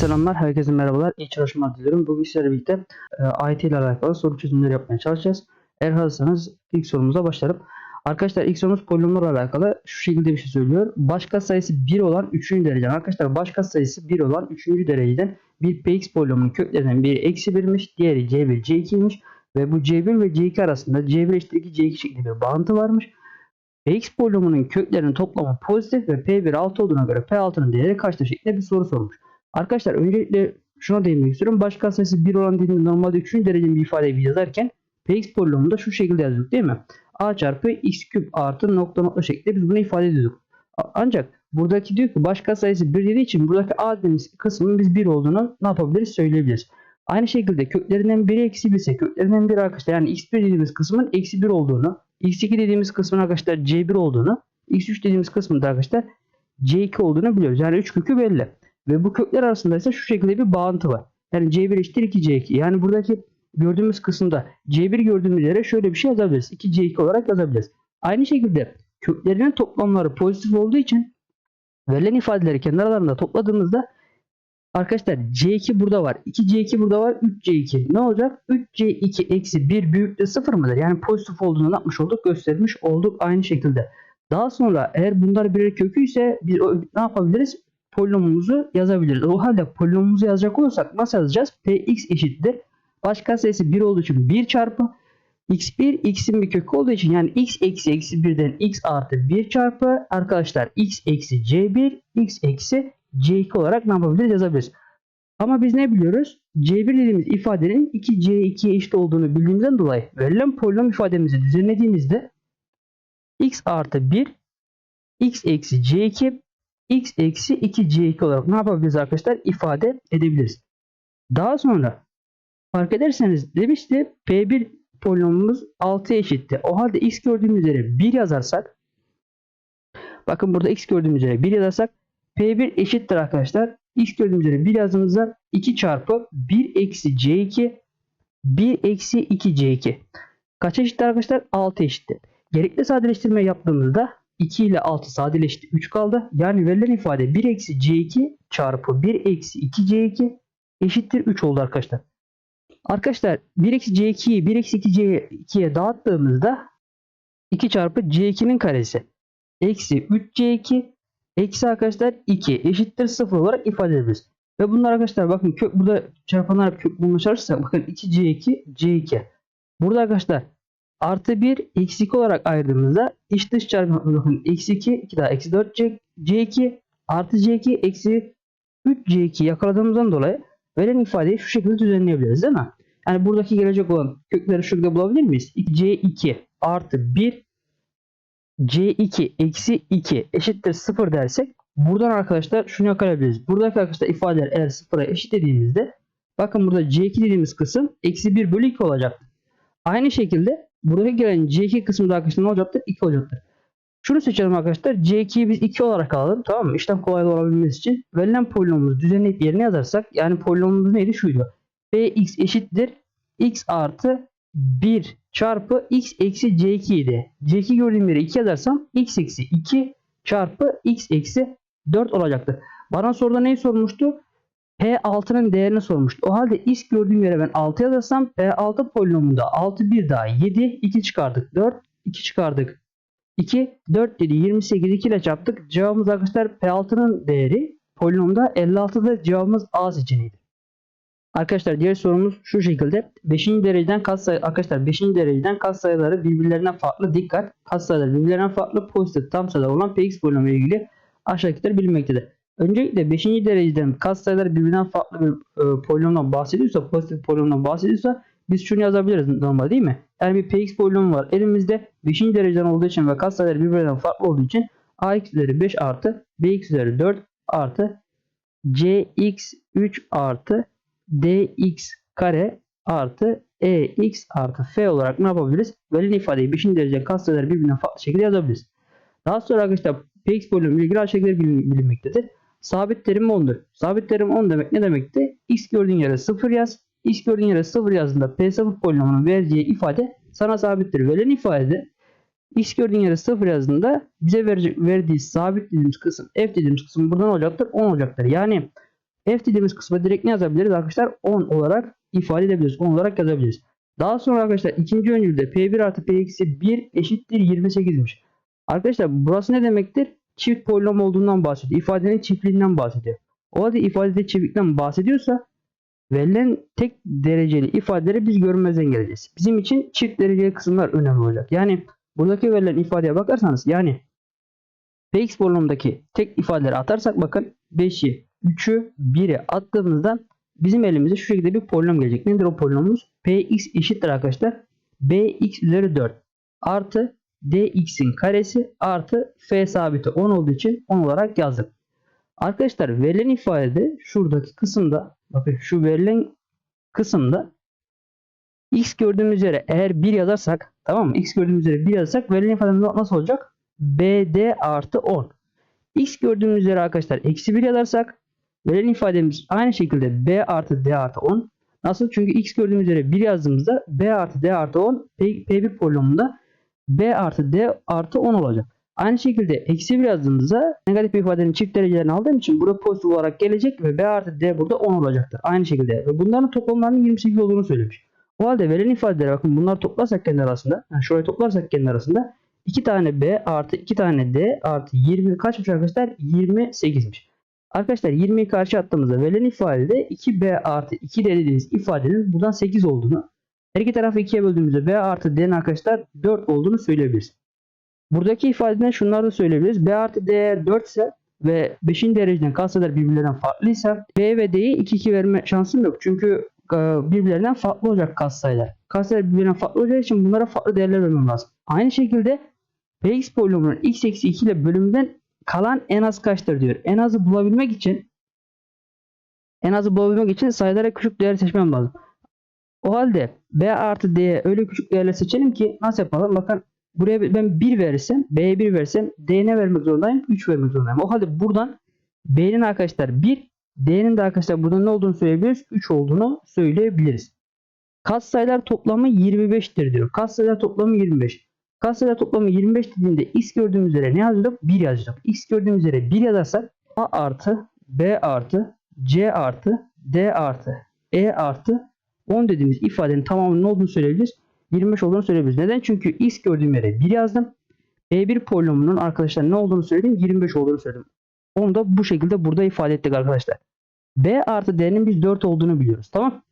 selamlar, herkese merhabalar. İyi çalışmalar diliyorum. Bugün sizlerle birlikte e, IT ile alakalı soru çözümleri yapmaya çalışacağız. Eğer hazırsanız ilk sorumuza başlayalım. Arkadaşlar ilk sorumuz polinomlarla alakalı şu şekilde bir şey söylüyor. Başka sayısı 1 olan 3. dereceden. Arkadaşlar başka sayısı 1 olan 3. dereceden bir px polinomunun köklerinden biri eksi 1'miş, diğeri c1, c2'ymiş ve bu c1 ve c2 arasında c1 eşittir 2, c2 şeklinde bir bağıntı varmış. Px polinomunun köklerinin toplamı pozitif ve P1 6 olduğuna göre P6'nın değeri kaçtır şeklinde bir soru sormuş. Arkadaşlar öncelikle şuna değinmek istiyorum. Başka sayısı 1 olan dediğimde normalde 3. derecenin bir ifadeyi yazarken Px polinomunda şu şekilde yazıyorduk değil mi? A çarpı x küp artı nokta nokta şeklinde biz bunu ifade ediyorduk. Ancak buradaki diyor ki başka sayısı 1 dediği için buradaki A dediğimiz kısmının biz 1 olduğunu ne yapabiliriz söyleyebiliriz. Aynı şekilde köklerinden biri eksi 1 ise köklerinden biri arkadaşlar yani x1 dediğimiz kısmın eksi 1 olduğunu, x2 dediğimiz kısmın arkadaşlar c1 olduğunu, x3 dediğimiz kısmın da arkadaşlar c2 olduğunu biliyoruz. Yani 3 kökü belli. Ve bu kökler arasında ise şu şekilde bir bağıntı var. Yani C1 eşittir 2C2. Yani buradaki gördüğümüz kısımda C1 gördüğümüz yere şöyle bir şey yazabiliriz. 2C2 olarak yazabiliriz. Aynı şekilde köklerinin toplamları pozitif olduğu için verilen ifadeleri kendi aralarında topladığımızda arkadaşlar C2 burada var. 2C2 burada var. 3C2. Ne olacak? 3C2 eksi 1 büyüktür 0 mıdır? Yani pozitif olduğunu yapmış olduk? Göstermiş olduk aynı şekilde. Daha sonra eğer bunlar birer kökü ise biz ne yapabiliriz? Polinomumuzu yazabiliriz. O halde polinomumuzu yazacak olursak nasıl yazacağız? Px eşittir. Başka sayısı 1 olduğu için 1 çarpı x1 x'in bir kökü olduğu için yani x eksi eksi 1'den x artı 1 çarpı arkadaşlar x eksi c1 x eksi c2 olarak ne yapabiliriz yazabiliriz. Ama biz ne biliyoruz? C1 dediğimiz ifadenin 2C2'ye eşit olduğunu bildiğimizden dolayı verilen polinom ifademizi düzenlediğimizde x artı 1 x eksi c2 x eksi 2c2 olarak ne yapabiliriz arkadaşlar? ifade edebiliriz. Daha sonra fark ederseniz demişti P1 polinomumuz 6 eşitti. O halde x gördüğümüz üzere 1 yazarsak bakın burada x gördüğümüz üzere 1 yazarsak P1 eşittir arkadaşlar. x gördüğümüz üzere 1 yazdığımızda 2 çarpı 1 eksi c2 1 eksi 2c2 kaç eşittir arkadaşlar? 6 eşittir. Gerekli sadeleştirme yaptığımızda 2 ile 6 sadeleşti 3 kaldı. Yani verilen ifade 1 eksi c2 çarpı 1 eksi 2c2 eşittir 3 oldu arkadaşlar. Arkadaşlar 1 eksi c2'yi 1 eksi 2c2'ye dağıttığımızda 2 çarpı c2'nin karesi eksi 3c2 eksi arkadaşlar 2 eşittir 0 olarak ifade edebiliriz. Ve bunlar arkadaşlar bakın kök burada çarpanlar kök bulmaya çalışırsak bakın 2c2 c2. Burada arkadaşlar artı 1 eksi 2 olarak ayırdığımızda iç dış çarpımı bakın eksi 2 2 daha eksi 4 C, C2 artı C2 eksi 3 C2 yakaladığımızdan dolayı verilen ifadeyi şu şekilde düzenleyebiliriz değil mi? Yani buradaki gelecek olan kökleri şurada bulabilir miyiz? C2 artı 1 C2 eksi 2 eşittir 0 dersek buradan arkadaşlar şunu yakalayabiliriz. Buradaki arkadaşlar ifadeler eğer 0'a eşit dediğimizde bakın burada C2 dediğimiz kısım eksi 1 bölü 2 olacak. Aynı şekilde buradaki gelen C2 kısmı da arkadaşlar ne olacaktır? 2 olacaktır. Şunu seçelim arkadaşlar. C2'yi biz 2 olarak alalım. Tamam mı? İşlem kolaylığı olabilmesi için verilen polinomumuzu düzenleyip yerine yazarsak yani polinomumuz neydi? Şuydu. Px eşittir. x artı 1 çarpı x eksi C2 idi. C2 gördüğüm yere 2 yazarsam x eksi 2 çarpı x eksi 4 olacaktı. Bana soruda neyi sormuştu? P6'nın değerini sormuştu. O halde x gördüğüm yere ben 6 yazarsam P6 polinomunda 6 bir daha 7 2 çıkardık 4 2 çıkardık 2 4 dedi 28 2 ile çarptık. Cevabımız arkadaşlar P6'nın değeri polinomda 56'da cevabımız A seçeneğidir. Arkadaşlar diğer sorumuz şu şekilde. 5. dereceden katsayı arkadaşlar 5. dereceden katsayıları birbirlerinden farklı dikkat. Katsayıları birbirlerinden farklı pozitif tam sayıda olan Px polinomu ile ilgili aşağıdakiler bilinmektedir. Öncelikle 5. dereceden katsayılar birbirinden farklı bir e, polinomdan bahsediyorsa, pozitif polinomdan bahsediyorsa biz şunu yazabiliriz normal değil mi? Yani bir px polinomu var. Elimizde 5. dereceden olduğu için ve katsayıları birbirinden farklı olduğu için ax üzeri 5 artı bx üzeri 4 artı cx 3 artı dx kare artı ex artı f olarak ne yapabiliriz? Verilen ifadeyi 5. dereceden katsayıları birbirinden farklı şekilde yazabiliriz. Daha sonra arkadaşlar px polinomu ilgili aşağıdakiler bilin- bilinmektedir. Sabit terim 10'dur. Sabit terim 10 demek ne demekti? X gördüğün yere 0 yaz. X gördüğün yere 0 yazdığında P0 polinomunun vereceği ifade sana sabittir. Verilen ifade X gördüğün yere 0 yazdığında bize verecek, verdiği sabit dediğimiz kısım F dediğimiz kısım buradan olacaktır 10 olacaktır. Yani F dediğimiz kısma direkt ne yazabiliriz arkadaşlar? 10 olarak ifade edebiliriz. 10 olarak yazabiliriz. Daha sonra arkadaşlar ikinci öncülde P1 artı P eksi 1 eşittir 28'miş. Arkadaşlar burası ne demektir? Çift polinom olduğundan bahsediyor. İfadenin çiftliğinden bahsediyor. O halde ifadede çiftlikten bahsediyorsa verilen tek dereceli ifadeleri biz görmezden geleceğiz. Bizim için çift dereceli kısımlar önemli olacak. Yani buradaki verilen ifadeye bakarsanız yani Px polinomdaki tek ifadeleri atarsak bakın 5'i, 3'ü, 1'i attığımızda bizim elimize şu şekilde bir polinom gelecek. Nedir o polinomumuz? Px eşittir arkadaşlar. Bx üzeri 4 artı dx'in karesi artı f sabiti 10 olduğu için 10 olarak yazdık. Arkadaşlar verilen ifadede şuradaki kısımda bakın şu verilen kısımda x gördüğümüz üzere eğer 1 yazarsak tamam mı? x gördüğümüz üzere 1 yazarsak verilen ifademiz nasıl olacak? bd artı 10. x gördüğümüz üzere arkadaşlar eksi 1 yazarsak verilen ifademiz aynı şekilde b artı d artı 10. Nasıl? Çünkü x gördüğümüz üzere 1 yazdığımızda b artı d artı 10 P, P1 polinomunda b artı d artı 10 olacak. Aynı şekilde eksi 1 yazdığımızda negatif ifadenin çift derecelerini aldığım için burada pozitif olarak gelecek ve b artı d burada 10 olacaktır. Aynı şekilde bunların toplamlarının 28 olduğunu söylemiş. O halde verilen ifadelere bakın bunları toplarsak kendi arasında yani şurayı toplarsak kendi arasında 2 tane b artı 2 tane d artı 20 kaçmış arkadaşlar? 28'miş. Arkadaşlar 20'yi karşı attığımızda verilen ifadede 2b artı 2d dediğimiz ifadenin buradan 8 olduğunu her iki tarafı 2'ye böldüğümüzde b artı d'nin arkadaşlar 4 olduğunu söyleyebiliriz. Buradaki ifadeden şunları da söyleyebiliriz. b artı d eğer 4 ise ve 5. dereceden katsayılar birbirlerinden farklıysa b ve d'yi 2 2 verme şansım yok. Çünkü e, birbirlerinden farklı olacak katsayılar. Katsayılar birbirinden farklı olacağı için bunlara farklı değerler vermem lazım. Aynı şekilde px polinomunun x eksi 2 ile bölümünden kalan en az kaçtır diyor. En azı bulabilmek için en azı bulabilmek için sayılara küçük değer seçmem lazım. O halde b artı d'ye öyle küçük değerler seçelim ki nasıl yapalım? Bakın buraya ben 1 verirsem b'ye 1 versem d'ye ne vermek zorundayım? 3 vermek zorundayım. O halde buradan b'nin arkadaşlar 1 d'nin de arkadaşlar burada ne olduğunu söyleyebiliriz? 3 olduğunu söyleyebiliriz. Katsayılar toplamı 25'tir diyor. Katsayılar toplamı 25. Katsayılar toplamı 25 dediğimde x gördüğümüz üzere ne yazacak? 1 yazacak. x gördüğümüz üzere 1 yazarsak a artı b artı c artı d artı e artı 10 dediğimiz ifadenin tamamının olduğunu söyleyebiliriz. 25 olduğunu söyleyebiliriz. Neden? Çünkü x gördüğüm yere 1 yazdım. B1 polinomunun arkadaşlar ne olduğunu söyledim? 25 olduğunu söyledim. Onu da bu şekilde burada ifade ettik arkadaşlar. B artı D'nin biz 4 olduğunu biliyoruz. Tamam.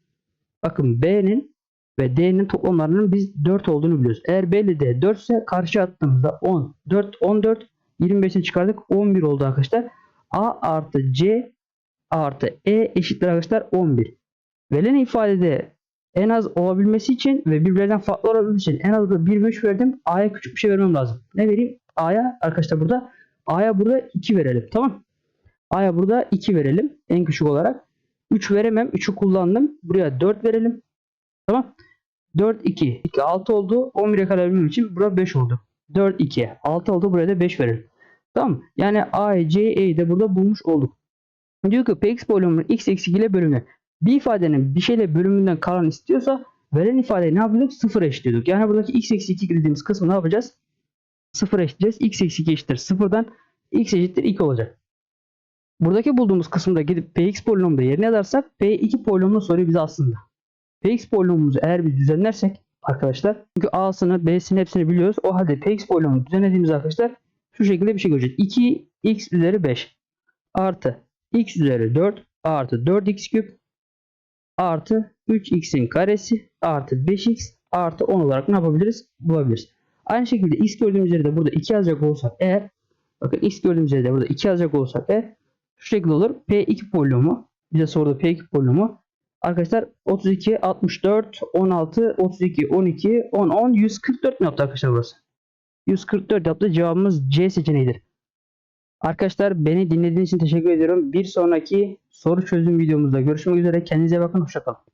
Bakın B'nin ve D'nin toplamlarının biz 4 olduğunu biliyoruz. Eğer B ile D 4 ise karşı attığımızda 10, 4, 14, 25'ini çıkardık. 11 oldu arkadaşlar. A artı C artı E eşittir arkadaşlar 11. Verilen ifadede en az olabilmesi için ve birbirlerinden farklı olabilmesi için en az da 1 ve 3 verdim. A'ya küçük bir şey vermem lazım. Ne vereyim? A'ya arkadaşlar burada A'ya burada 2 verelim. Tamam. A'ya burada 2 verelim. En küçük olarak. 3 veremem. 3'ü kullandım. Buraya 4 verelim. Tamam. 4, 2. 2, 6 oldu. 11'e kadar bilmem için burada 5 oldu. 4, 2. 6 oldu. Buraya da 5 verelim. Tamam. Yani A, C, E'yi de burada bulmuş olduk. Diyor ki Px polinomunun x eksi 2 ile bölümü. Bir ifadenin bir şeyle bölümünden kalan istiyorsa verilen ifadeyi ne yapıyorduk? 0 eşitliyorduk. Yani buradaki x eksi 2 dediğimiz kısmı ne yapacağız? 0 eşitleyeceğiz. x eksi 2 eşittir 0'dan x eşittir 2 olacak. Buradaki bulduğumuz kısımda gidip px polinomda yerine yazarsak p2 polinomunu soruyor bize aslında. px polinomumuzu eğer biz düzenlersek arkadaşlar çünkü a'sını b'sini hepsini biliyoruz. O halde px polinomunu düzenlediğimiz arkadaşlar şu şekilde bir şey göreceğiz. 2x üzeri 5 artı x üzeri 4 artı 4x küp artı 3x'in karesi artı 5x artı 10 olarak ne yapabiliriz? Bulabiliriz. Aynı şekilde x gördüğümüz yerde burada 2 yazacak olsak eğer bakın x gördüğümüz yerde burada 2 yazacak olsak eğer şu şekilde olur. P2 polinomu bize sordu P2 polinomu arkadaşlar 32 64 16 32 12 10 10 144 mi yaptı arkadaşlar burası? 144 yaptı. Cevabımız C seçeneğidir. Arkadaşlar beni dinlediğiniz için teşekkür ediyorum. Bir sonraki soru çözüm videomuzda görüşmek üzere. Kendinize bakın. Hoşçakalın.